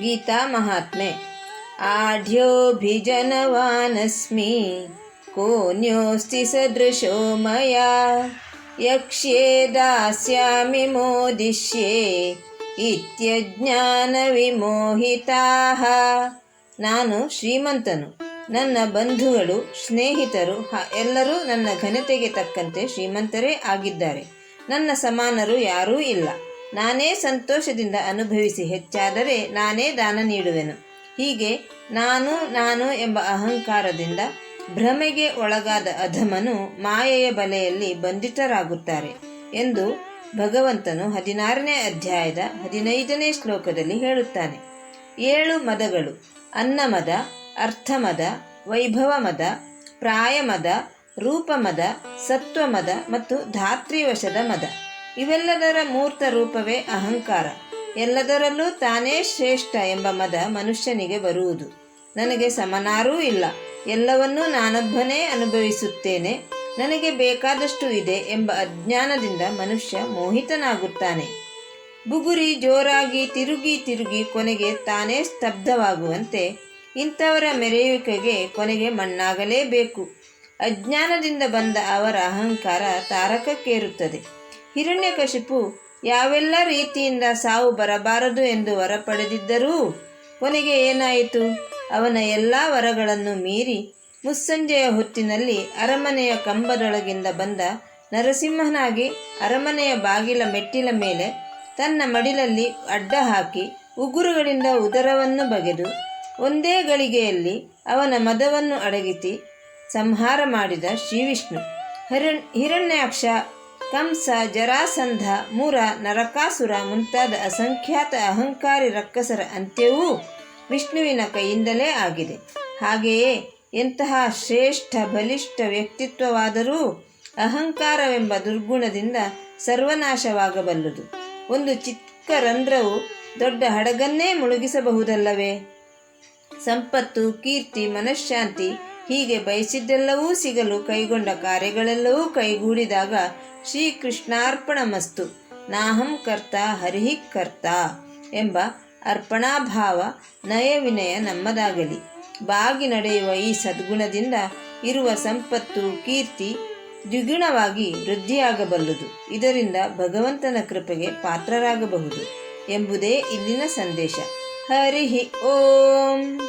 ಗೀತಾ ಮಹಾತ್ಮೆ. ಆಢ್ಯೋಭಿಜನವಾನಸ್ಮಿ. ಕೋನ್ಯೋಸ್ತಿ ಸದೃಶೋ ಮಯ. ಯಕ್ಷ್ಯೇ ದಾಸ್ಯಾಮಿ ಮೋದಿಷ್ಯೆ. ಇತ್ಯಜ್ಞಾನ ವಿಮೋಹಿತಾಃ ನಾನು ಶ್ರೀಮಂತನು. ನನ್ನ ಬಂಧುಗಳು, ಸ್ನೇಹಿತರು ಎಲ್ಲರೂ ನನ್ನ ಘನತೆಗೆ ತಕ್ಕಂತೆ ಶ್ರೀಮಂತರೇ ಆಗಿದ್ದಾರೆ. ನನ್ನ ಸಮಾನರು ಯಾರೂ ಇಲ್ಲ. ನಾನೇ ಸಂತೋಷದಿಂದ ಅನುಭವಿಸಿ ಹೆಚ್ಚಾದರೆ ನಾನೇ ದಾನ ನೀಡುವೆನು. ಹೀಗೆ ನಾನು ನಾನು ಎಂಬ ಅಹಂಕಾರದಿಂದ ಭ್ರಮೆಗೆ ಒಳಗಾದ ಅಧಮನು ಮಾಯೆಯ ಬಲೆಯಲ್ಲಿ ಬಂಧಿತರಾಗುತ್ತಾರೆ ಎಂದು ಭಗವಂತನು ಹದಿನಾರನೇ ಅಧ್ಯಾಯದ ಹದಿನೈದನೇ ಶ್ಲೋಕದಲ್ಲಿ ಹೇಳುತ್ತಾನೆ. ಏಳು ಮದಗಳು, ಅನ್ನಮದ, ಅರ್ಥಮದ, ವೈಭವಮದ, ಪ್ರಾಯಮದ, ರೂಪಮದ, ಸತ್ವಮದ ಮತ್ತು ಧಾತ್ರಿವಶದ ಮದ. ಇವೆಲ್ಲದರ ಮೂರ್ತ ರೂಪವೇ ಅಹಂಕಾರ. ಎಲ್ಲದರಲ್ಲೂ ತಾನೇ ಶ್ರೇಷ್ಠ ಎಂಬ ಮದ ಮನುಷ್ಯನಿಗೆ ಬರುವುದು. ನನಗೆ ಸಮನಾರೂ ಇಲ್ಲ. ಎಲ್ಲವನ್ನೂ ನಾನೊಬ್ಬನೇ ಅನುಭವಿಸುತ್ತೇನೆ. ನನಗೆ ಬೇಕಾದಷ್ಟು ಇದೆ ಎಂಬ ಅಜ್ಞಾನದಿಂದ ಮನುಷ್ಯ ಮೋಹಿತನಾಗುತ್ತಾನೆ. ಬುಗುರಿ, ಜೋರಾಗಿ, ತಿರುಗಿ ತಿರುಗಿ ಕೊನೆಗೆ ತಾನೇ ಸ್ತಬ್ಧವಾಗುವಂತೆ ಇಂಥವರ ಮೆರೆಯುವಿಕೆಗೆ ಕೊನೆಗೆ ಮಣ್ಣಾಗಲೇಬೇಕು. ಅಜ್ಞಾನದಿಂದ ಬಂದ ಅವರ ಅಹಂಕಾರ ತಾರಕಕ್ಕೇರುತ್ತದೆ. ಹಿರಣ್ಯಕಶಿಪು, ಯಾವೆಲ್ಲ ರೀತಿಯಿಂದ ಸಾವು ಬರಬಾರದು ಎಂದು ವರ ಪಡೆದಿದ್ದರೂ ಕೊನೆಗೆ ಏನಾಯಿತು? ಅವನ ಎಲ್ಲ ವರಗಳನ್ನು ಮೀರಿ ಮುಸ್ಸಂಜೆಯ ಹೊತ್ತಿನಲ್ಲಿ ಅರಮನೆಯ ಕಂಬದೊಳಗಿಂದ ಬಂದ ನರಸಿಂಹನಾಗಿ ಅರಮನೆಯ ಬಾಗಿಲ ಮೆಟ್ಟಿಲ ಮೇಲೆ ತನ್ನ ಮಡಿಲಲ್ಲಿ ಅಡ್ಡ ಹಾಕಿ ಉಗುರುಗಳಿಂದ ಉದರವನ್ನು ಬಗೆದು ಒಂದೇ ಗಳಿಗೆಯಲ್ಲಿ ಅವನ ಮದವನ್ನು ಅಡಗಿಸಿ ಸಂಹಾರ ಮಾಡಿದ ಶ್ರೀವಿಷ್ಣು. ಹಿರಣ್ ಹಿರಣ್ಯಾಕ್ಷ ಕಂಸ ಜರಾಸಂಧ ಮೂರ ನರಕಾಸುರ ಮುಂತಾದ ಅಸಂಖ್ಯಾತ ಅಹಂಕಾರಿ ರಕ್ಕಸರ ಅಂತ್ಯವೂ ವಿಷ್ಣುವಿನ ಕೈಯಿಂದಲೇ ಆಗಿದೆ. ಹಾಗೆಯೇ ಎಂತಹ ಶ್ರೇಷ್ಠ ಬಲಿಷ್ಠ ವ್ಯಕ್ತಿತ್ವವಾದರೂ ಅಹಂಕಾರವೆಂಬ ದುರ್ಗುಣದಿಂದ ಸರ್ವನಾಶವಾಗಬಲ್ಲದು. ಒಂದು ಚಿಕ್ಕ ರಂಧ್ರವು ದೊಡ್ಡ ಹಡಗನ್ನೇ ಮುಳುಗಿಸಬಹುದಲ್ಲವೇ? ಸಂಪತ್ತು, ಕೀರ್ತಿ ಮನಃಶಾಂತಿ ಹೀಗೆ ಬಯಸಿದ್ದೆಲ್ಲವೂ ಸಿಗಲು ಕೈಗೊಂಡ ಕಾರ್ಯಗಳೆಲ್ಲವೂ ಕೈಗೂಡಿದಾಗ ಶ್ರೀಕೃಷ್ಣಾರ್ಪಣ ಮಸ್ತು ನಾಹಂ ಕರ್ತ, ಹರಿಹಿ ಕರ್ತ ಎಂಬ ಅರ್ಪಣಾಭಾವ ನಯವಿನಯ ನಮ್ಮದಾಗಲಿ. ಬಾಗಿ ನಡೆಯುವ ಈ ಸದ್ಗುಣದಿಂದ ಇರುವ ಸಂಪತ್ತು, ಕೀರ್ತಿ ದ್ವಿಗುಣವಾಗಿ ವೃದ್ಧಿಯಾಗಬಲ್ಲದು. ಇದರಿಂದ ಭಗವಂತನ ಕೃಪೆಗೆ ಪಾತ್ರರಾಗಬಹುದು ಎಂಬುದೇ ಇಲ್ಲಿನ ಸಂದೇಶ. ಹರಿಹಿ ಓಂ.